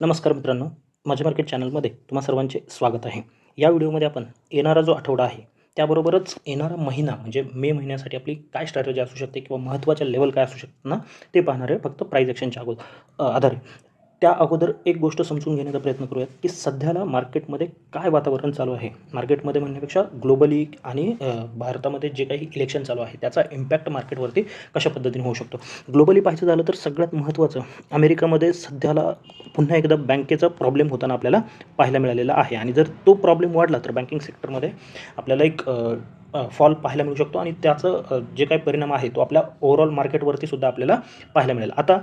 नमस्कार मित्रांनो माझ्या मार्केट चॅनलमध्ये तुम्हा सर्वांचे स्वागत आहे. या व्हिडिओमध्ये आपण येणारा जो आठवडा आहे त्याबरोबरच येणारा महिना म्हणजे मे महिन्यासाठी आपली काय स्ट्रॅटेजी असू शकते किंवा महत्त्वाच्या लेवल काय असू शकतात ना ते पाहणार आहे फक्त प्राईज ॲक्शनच्या अगोदर आधारे. त्या अगोदर एक गोष्ट समजून घेण्याचा प्रयत्न करूयात की सध्याला मार्केटमध्ये काय वातावरण चालू आहे? मार्केटमध्ये म्हणण्यापेक्षा ग्लोबली आणि भारतामध्ये जे काही इलेक्शन चालू आहे त्याचा इम्पॅक्ट मार्केटवरती कशा पद्धतीने होऊ शकतो? ग्लोबली पाहायचं झालं तर सगळ्यात महत्त्वाचं अमेरिकामध्ये सध्याला पुन्हा एकदा बँकेचा प्रॉब्लेम होताना आपल्याला पाहायला मिळालेला आहे. आणि जर तो प्रॉब्लेम वाढला तर बँकिंग सेक्टरमध्ये आपल्याला एक फॉल पाहायला मिळू शकतो. आणि त्याचं जे काही परिणाम आहे तो आपल्या ओव्हरऑल मार्केटवरती सुद्धा आपल्याला पाहायला मिळेल. आता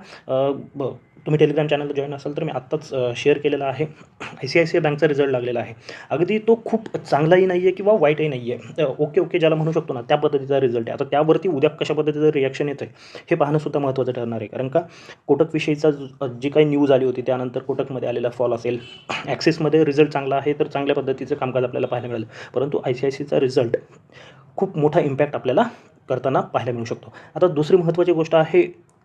ब- तुम्ही टेलिग्राम चॅनलला जॉईन असाल तर मी आत्ताच शेअर केलेला आहे. I C I C I बँकचा रिझल्ट लागलेला आहे. अगदी तो खूप चांगलाही नाही आहे किंवा वाईटही नाही आहे ओके ओके ज्याला म्हणू शकतो ना त्या पद्धतीचा रिझल्ट आहे. आता त्यावरती उद्या कशा पद्धतीचं रिॲक्शन येतं आहे हे पाहणंसुद्धा महत्त्वाचं ठरणार आहे. कारण का कोटकविषयीचा जी काही न्यूज आली होती त्यानंतर कोटकमध्ये आलेला फॉल असेल ॲक्सिसमध्ये रिझल्ट चांगला आहे तर चांगल्या पद्धतीचं कामकाज आपल्याला पाहायला मिळेल. परंतु आय सी आय सीचा रिझल्ट खूप मोठा इम्पॅक्ट आपल्याला करताना पाहायला मिळू शकतो. आता दुसरी महत्त्वाची गोष्ट आहे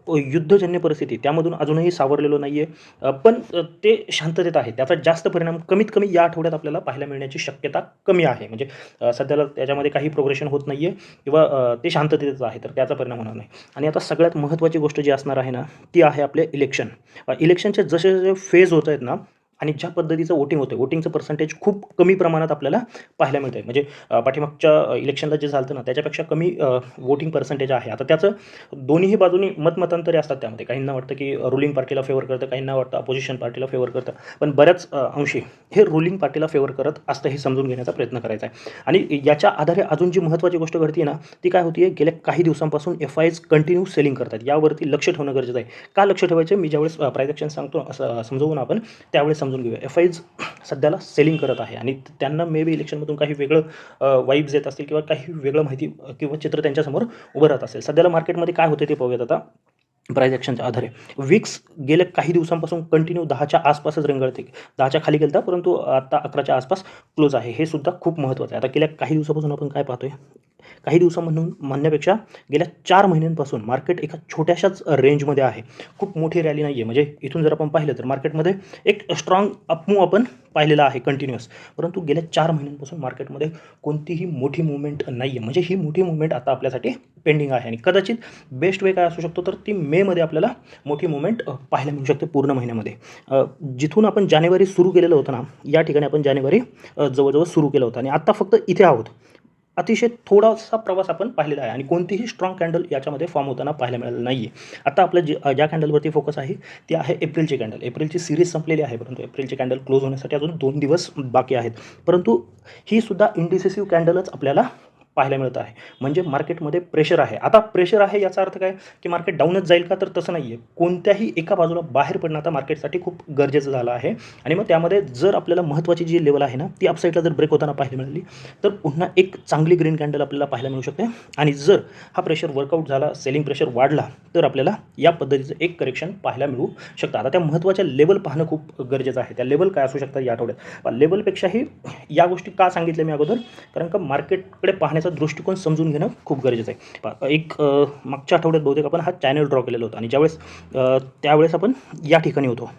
युद्धजन्य परिस्थिती त्यामधून अजूनही सावरलेलो नाही आहे पण ते शांततेत आहे. त्याचा जास्त परिणाम कमीत कमी या आठवड्यात आपल्याला पाहायला मिळण्याची शक्यता कमी आहे. म्हणजे सध्याला त्याच्यामध्ये काही प्रोग्रेशन होत नाही आहे किंवा ते शांततेत आहे तर त्याचा परिणाम होणार नाही. आणि आता सगळ्यात महत्त्वाची गोष्ट जी असणार आहे ना ती आहे आपले इलेक्शन इलेक्शनचे जसे जसे फेज होत आहेत ना आणि ज्या पद्धतीचं वोटिंग होतं वोटिंगचं पर्सेंटेज खूप कमी प्रमाणात आपल्याला पाहायला मिळतं आहे म्हणजे पाठीमागच्या इलेक्शनला जे झालं ना त्याच्यापेक्षा कमी वोटिंग पर्सेंटेज आहे. आता त्याचं दोन्ही बाजूनी मतमतांतरे असतात त्यामध्ये. काहींना वाटतं की रुलिंग पार्टीला फेवर करतं काहींना वाटतं अपोजिशन पार्टीला फेवर करतं. पण बऱ्याच अंशी हे रुलिंग पार्टीला फेवर करत असतं हे समजून घेण्याचा प्रयत्न करायचा आहे. आणि याच्या आधारे अजून जी महत्त्वाची गोष्ट घडती ना ती काय होती आहे गेल्या काही दिवसांपासून एफ आयज कंटिन्यू सेलिंग करतात यावरती लक्ष ठेवणं गरजेचं आहे. का लक्ष ठेवायचं? मी ज्यावेळेस प्रायझेक्शन सांगतो असं समजवून आपण त्यावेळेस समजून समजून घेऊया. एफ आयज सध्याला सेलिंग करत आहे आणि त्यांना मे बी इलेक्शनमधून काही वेगळं वाईब्स येत असतील किंवा काही वेगळं माहिती किंवा चित्र त्यांच्यासमोर उभं राहत असेल. सध्याला मार्केटमध्ये काय होते ते पाहूयात आता. प्राईज ॲक्शनच्या आधारे. विक्स गेल्या काही दिवसांपासून कंटिन्यू दहाच्या आसपासच रेंगाळते. दहाच्या खाली गेलता परंतु आता अकराच्या आसपास क्लोज आहे. हे सुद्धा खूप महत्त्वाचं आहे. आता गेल्या काही दिवसापासून आपण काय पाहतोय? काही दिवसांमधून म्हणण्यापेक्षा गेल्या चार महिन्यांपासून मार्केट एका छोट्याशाच रेंजमध्ये आहे. खूप मोठी रॅली नाही आहे म्हणजे इथून जर आपण पाहिलं तर मार्केटमध्ये एक स्ट्रॉंग अपमूव आपण पाहिलेला आहे कंटिन्युअस परंतु गेल्या चार महिन्यांपासून मार्केटमध्ये कोणतीही मोठी मुवमेंट नाही आहे म्हणजे ही मोठी मुवमेंट आता आपल्यासाठी पेंडिंग आहे. आणि कदाचित बेस्ट वे काय असू शकतो तर ती मेमध्ये आपल्याला मोठी मुवमेंट पाहायला मिळू शकते पूर्ण महिन्यामध्ये. जिथून आपण जानेवारी सुरू केलेलं होतं ना या ठिकाणी आपण जानेवारी जवळजवळ सुरू केलं होतं. आणि आत्ता फक्त इथे आहोत. अतिशय थोडासा प्रवास आपण पाहिलेला आहे आणि कोणतीही स्ट्रॉंग कॅन्डल याच्यामध्ये फॉर्म होताना पाहायला मिळालं नाही आहे आता आपलं जे ज्या कॅन्डलवरती फोकस आहे ती आहे एप्रिलची कॅन्डल एप्रिलची सिरीज संपलेली आहे परंतु एप्रिलची कॅन्डल क्लोज होण्यासाठी अजून दोन दिवस बाकी आहेत. परंतु ही सुद्धा इंडिसेसिव्ह कॅन्डलच आपल्याला पाहायला मिळत आहे. म्हणजे मार्केटमध्ये प्रेशर आहे. आता प्रेशर आहे याचा अर्थ काय? की मार्केट डाऊनच जाईल का? तर तसं नाही आहे कोणत्याही एका बाजूला बाहेर पडणं आता मार्केटसाठी खूप गरजेचं झालं आहे. आणि मग त्यामध्ये जर आपल्याला महत्त्वाची जी लेवल आहे ना ती अपसाईडला जर ब्रेक होताना पाहायला मिळाली तर पुन्हा एक चांगली ग्रीन कॅन्डल आपल्याला पाहायला मिळू शकते. आणि जर हा प्रेशर वर्कआउट झाला सेलिंग प्रेशर वाढला तर आपल्याला या पद्धतीचं एक करेक्शन पाहायला मिळू शकतं. आता त्या महत्त्वाच्या लेवल पाहणं खूप गरजेचं आहे. त्या लेवल काय असू शकतात या आठवड्यात. लेवलपेक्षाही या गोष्टी का सांगितल्या मी अगोदर? कारण का मार्केटकडे पाहण्याचा दृष्टिकोन समजून घेणं खूप गरजेचं आहे. एक मागच्या आठवड्यात बहुतेक आपण हा चॅनल ड्रॉ केलेला होता आणि ज्यावेळेस त्यावेळेस आपण या ठिकाणी होतो.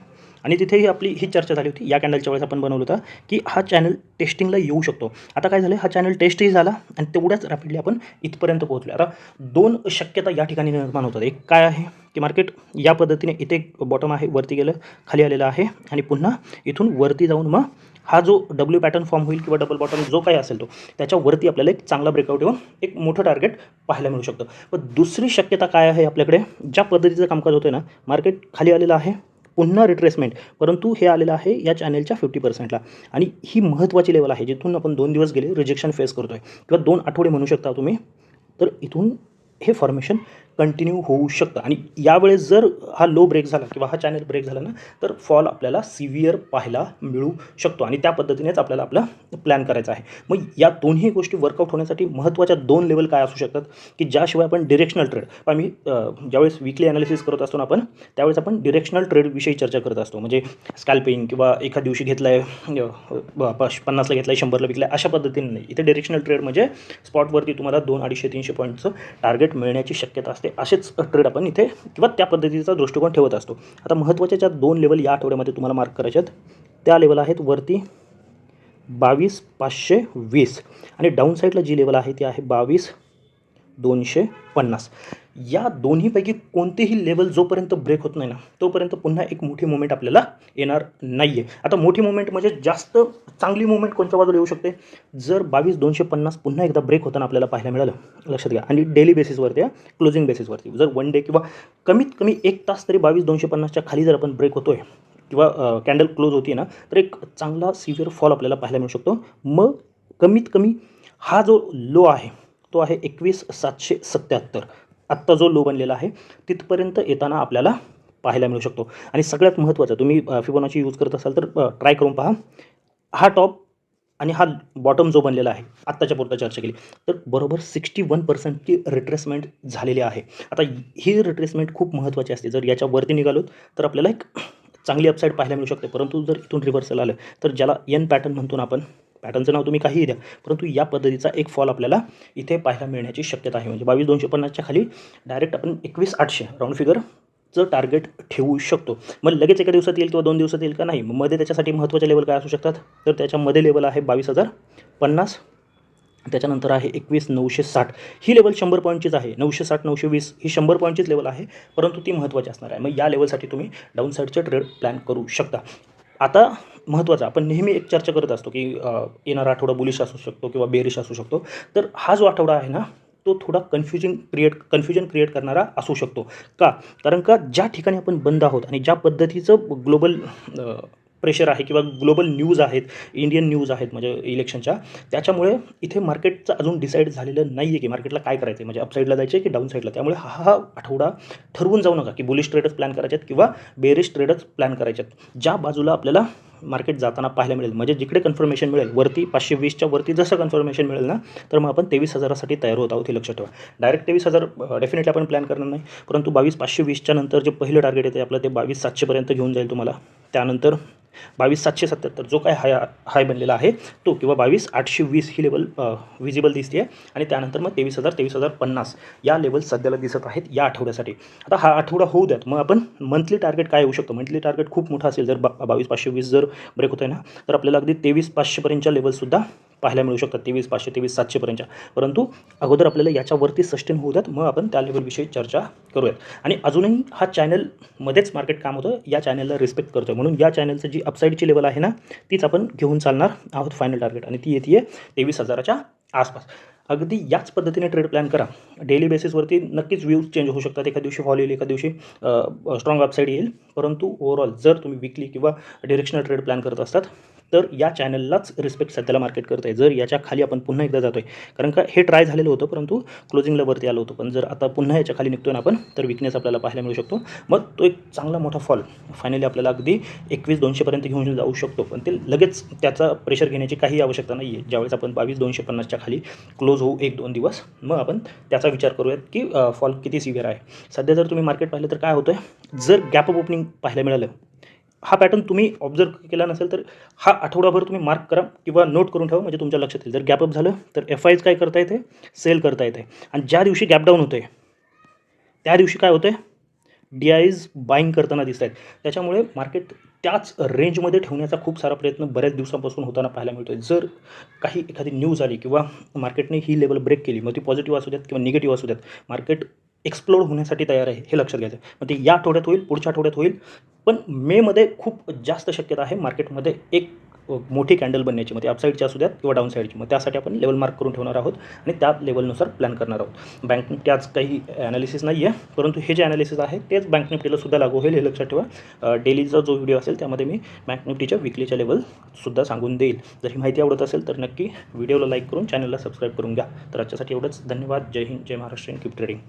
आणि तिथेही आपली ही चर्चा झाली होती. या कॅन्डलच्या वेळेस आपण बनवलं होतं की हा चॅनल टेस्टिंगला येऊ शकतो. आता काय झालं? हा चॅनल टेस्टही झाला आणि तेवढ्याच रॅपिडली आपण इथपर्यंत पोहोचलो आता दोन शक्यता या ठिकाणी निर्माण होतात. एक काय आहे की मार्केट या पद्धतीने इथे बॉटम आहे वरती गेलं खाली आलेलं आहे आणि पुन्हा इथून वरती जाऊन मग हा जो डब्ल्यू पॅटर्न फॉर्म होईल किंवा डबल बॉटम जो काही असेल तो त्याच्यावरती आपल्याला एक चांगला ब्रेकआउट येऊन एक मोठं टार्गेट पाहायला मिळू शकतं. पण दुसरी शक्यता काय आहे आपल्याकडे? ज्या पद्धतीचं कामकाज होतं ना मार्केट खाली आलेलं आहे पुन्हा रिट्रेसमेंट परंतु हे आलेलं आहे या चॅनेलच्या फिफ्टी पर्सेंटला आणि ही महत्त्वाची लेवल आहे जिथून आपण दोन दिवस गेले रिजेक्शन फेस करतो आहे किंवा दोन आठवडे म्हणू शकता तुम्ही तर इथून हे फॉर्मेशन कंटिन्यू होऊ शकतं. आणि यावेळेस जर हा लो ब्रेक झाला किंवा हा चॅनल ब्रेक झाला ना तर फॉल आपल्याला सिव्हिअर पाहायला मिळू शकतो. आणि त्या पद्धतीनेच आपल्याला आपला प्लॅन करायचा आहे. मग या दोन्ही गोष्टी वर्कआउट होण्यासाठी महत्त्वाच्या दोन लेवल काय असू शकतात? की ज्याशिवाय आपण डिरेक्शनल ट्रेड आम्ही ज्यावेळेस विकली ॲनालिसिस करत असतो ना आपण त्यावेळेस आपण डिरेक्शनल ट्रेडविषयी चर्चा करत असतो. म्हणजे स्कॅल्पिंग किंवा एका दिवशी घेतला आहे पन्नासला घेतला आहे शंभरला विकला आहे अशा पद्धतीने नाही. इथे डिरेक्शनल ट्रेड म्हणजे स्पॉटवरती तुम्हाला दोन अडीचशे तीनशे पॉईंटचं टार्गेट मिळण्याची शक्यता असते. असते. असेच ट्रेड आपण इथे किंवा त्या पद्धतीचा दृष्टिकोन ठेवत असतो. आता महत्त्वाच्या ज्या दोन लेवल या आठवड्यामध्ये तुम्हाला मार्क करायचे आहेत त्या लेवल आहेत वरती बावीस पाचशे वीस. आणि डाऊन साईडला जी लेवल आहे ती आहे बावीस दोनशे पन्नास. या दोन्हीपैकी कोणतेही लेवल जोपर्यंत ब्रेक होत नाही ना तोपर्यंत पुन्हा एक मोठी मुवमेंट आपल्याला येणार नाही आहे आता मोठी मुवमेंट म्हणजे जास्त चांगली मुवमेंट कोणत्या बाजूला येऊ शकते? जर बावीस दोनशे पन्नास पुन्हा एकदा ब्रेक होताना आपल्याला पाहायला मिळालं लक्षात घ्या. आणि डेली बेसिसवरती क्लोजिंग बेसिसवरती जर वन डे किंवा कमीत कमी एक तास तरी बावीस दोनशे पन्नासच्या खाली जर आपण ब्रेक होतोय किंवा कॅन्डल क्लोज होती ना तर एक चांगला सिव्हिअर फॉल आपल्याला पाहायला मिळू शकतो. मग कमीत कमी हा जो लो आहे तो आहे एकवीस सातशे सत्याहत्तर. आत्ता जो लो बनलेला आहे तिथपर्यंत येताना आपल्याला पाहायला मिळू शकतो. आणि सगळ्यात महत्त्वाचं तुम्ही फिबोनाची यूज करत असाल तर ट्राय करून पहा. हा टॉप आणि हा बॉटम जो बनलेला आहे आत्ताच्या पुरता चर्चा केली तर बरोबर सिक्स्टी वन पर्सेंटची रिट्रेसमेंट झालेली आहे. आता ही रिट्रेसमेंट खूप महत्त्वाची असते. जर याच्यावरती निघालो तर आपल्याला एक चांगली अपसाईड पाहायला मिळू शकते. परंतु जर इथून रिव्हर्सल आलं तर ज्याला एन पॅटर्न म्हणतो ना आपण पॅटर्नचं नाव तुम्ही काहीही द्या. परंतु या पद्धतीचा एक फॉल आपल्याला इथे पाहायला मिळण्याची शक्यता आहे. म्हणजे बावीस दोनशे पन्नासच्या खाली डायरेक्ट आपण एकवीस आठशे राऊंड फिगरचं टार्गेट ठेवू शकतो. मग लगेच एका दिवसात येईल किंवा दोन दिवसात येईल का नाही? मग मध्ये त्याच्यासाठी महत्त्वाचे लेवल काय असू शकतात? तर त्याच्यामध्ये लेवल आहे बावीस हजार पन्नास. त्याच्यानंतर आहे एकवीस नऊशे साठ. ही लेवल शंभर पॉईंटचीच आहे. नऊशे साठ नऊशे वीस ही शंभर पॉईंटचीच लेवल आहे. परंतु ती महत्त्वाची असणार आहे. मग या लेवलसाठी तुम्ही डाऊन साईडचे ट्रेड प्लॅन करू शकता. आता महत्त्वाचा आपण नेहमी एक चर्चा करत असतो की येणारा आठवडा बुलिश असू शकतो किंवा बेरिश असू शकतो. तर हा जो आठवडा आहे ना तो थोडा कन्फ्युजिंग क्रिएट कन्फ्युजन क्रिएट करणारा असू शकतो. का? कारण का ज्या ठिकाणी आपण बंद आहोत आणि ज्या पद्धतीचं ग्लोबल प्रेशर आहे किंवा ग्लोबल न्यूज आहेत इंडियन न्यूज आहेत म्हणजे इलेक्शनच्या त्याच्यामुळे इथे मार्केटचं अजून डिसाईड झालेलं नाही आहे की मार्केटला काय करायचं आहे म्हणजे अपसाईडला जायचं आहे की डाऊन साईडला त्यामुळे हा हा आठवडा ठरवून जाऊ नका की बुलिश ट्रेडच प्लॅन करायच्यात किंवा बेरिश ट्रेडच प्लॅन करायचे आहेत ज्या बाजूला आपल्याला मार्केट जाताना पाहायला मिळेल. म्हणजे जिकडे कन्फर्मेशन मिळेल वरती पाचशे वीसच्या वरती जसं कन्फर्मेशन मिळेल ना तर मग आपण तेवीस हजारासाठी तयार होत आहोत हे लक्षात ठेवा. डायरेक्ट तेवीस हजार डेफिनेटली आपण प्लॅन करणार नाही परंतु बावीस पाचशे वीसच्या नंतर जे पहिलं टार्गेट येते आपलं ते बावीस सातशेपर्यंत घेऊन जाईल तुम्हाला. त्यानंतर बावीस सातशे सत्याहत्तर जो काय हाय हाय बनलेला आहे तो किंवा बावीस आठशे वीस ही लेवल विजिबल दिसते आहे आणि त्यानंतर मग तेवीस हजार तेवीस हजार पन्नास या लेवल सध्याला दिसत आहेत या आठवड्यासाठी. आता हा आठवडा होऊ द्यात. मग आपण मंथली टार्गेट काय होऊ शकतो? मंथली टार्गेट खूप मोठा असेल जर बा बावीस पाचशे वीस जर ब्रेक होतं आहे ना तर आपल्याला अगदी तेवीस पाचशेपर्यंतच्या लेवलसुद्धा पाहायला मिळू शकतात. तेवीस पाचशे तेवीस सातशेपर्यंतच्या परंतु अगोदर आपल्याला याच्यावरती सस्टेन होऊ द्यात मग आपण त्या लेवलविषयी चर्चा करूयात. आणि अजूनही हा चॅनलमध्येच मार्केट काम होतं या चॅनलला रिस्पेक्ट करतो आहे म्हणून या चॅनलचं जी अपसाईडची लेवल आहे ना तीच आपण घेऊन चालणार आहोत फायनल टार्गेट आणि ती येते तेवीस हजाराच्या आसपास. अगदी याच पद्धतीने ट्रेड प्लॅन करा. डेली बेसिसवरती नक्कीच व्ह्यूज चेंज होऊ शकतात. एका दिवशी फॉल येईल एका दिवशी स्ट्रॉंग अपसाईड येईल. परंतु ओव्हरऑल जर तुम्ही विकली किंवा डिरेक्शनल ट्रेड प्लॅन करत असतात तर या चॅनललाच रिस्पेक्ट सध्याला मार्केट करत आहे. जर याच्या खाली आपण पुन्हा एकदा जातो आहे कारण का हे ट्राय झालेलं होतं परंतु क्लोजिंगला वरती आलं होतं. पण जर आता पुन्हा याच्या खाली निघतो ना आपण तर विकनेस आपल्याला पाहायला मिळू शकतो. मग तो एक चांगला मोठा फॉल फायनली आपल्याला अगदी एकवीस दोनशेपर्यंत घेऊन जाऊ शकतो. पण ते लगेच त्याचा प्रेशर घेण्याची काही आवश्यकता नाही आहे ज्यावेळेस आपण बावीस दोनशे पन्नासच्या खाली क्लोज होऊ एक दोन दिवस मग आपण त्याचा विचार करूयात की फॉल किती सिव्हिअर आहे. सध्या जर तुम्ही मार्केट पाहिलं तर काय होतं आहे जर गॅप अप ओपनिंग पाहायला मिळालं हा पॅटर्न तुम्ही ऑब्झर्व केला नसेल तर हा आठवडाभर तुम्ही मार्क करा किंवा नोट करून ठेवा म्हणजे तुमच्या लक्षात येईल. जर गॅपअप झालं तर एफ आयज काय करता येते? सेल करता येते. आणि ज्या दिवशी गॅप डाऊन होते त्या दिवशी काय होते डी आयज बाईंग करताना दिसत आहेत त्याच्यामुळे मार्केट त्याच रेंजमध्ये ठेवण्याचा खूप सारा प्रयत्न बऱ्याच दिवसांपासून होताना पाहायला मिळतो आहे जर काही एखादी न्यूज आली किंवा मार्केटने ही लेवल ब्रेक केली मग ती पॉझिटिव्ह असू द्यात किंवा निगेटिव्ह असू द्यात मार्केट एक्सप्लोर होण्यासाठी तयार आहे हे लक्षात घ्यायचं मग ते या आठवड्यात होईल पुढच्या आठवड्यात होईल पण मेमध्ये खूप जास्त शक्यता आहे मार्केटमध्ये एक मोठी कॅन्डल बनण्याची. मग ते अपसाईडची असू द्यात किंवा डाऊन साईडची मग त्यासाठी आपण लेवल मार्क करून ठेवणार आहोत आणि त्या लेवलनुसार प्लॅन करणार आहोत. बँक निफ्टी काही ॲनालिसिस नाही आहे परंतु हे जे ॲनालिसिस आहे तेच बँक निफ्टीला सुद्धा लागू होईल हे लक्षात ठेवा. डेलीचा जो व्हिडिओ असेल त्यामध्ये मी बँक निफ्टीच्या विकलीच्या लेवलसुद्धा सांगून देईल. जर ही माहिती आवडत असेल तर नक्की व्हिडिओला लाईक करून चॅनलला सबस्क्राईब करून घ्या. तर आजच्यासाठी एवढंच. धन्यवाद. जय हिंद जय महाराष्ट्र किप ट्रेडिंग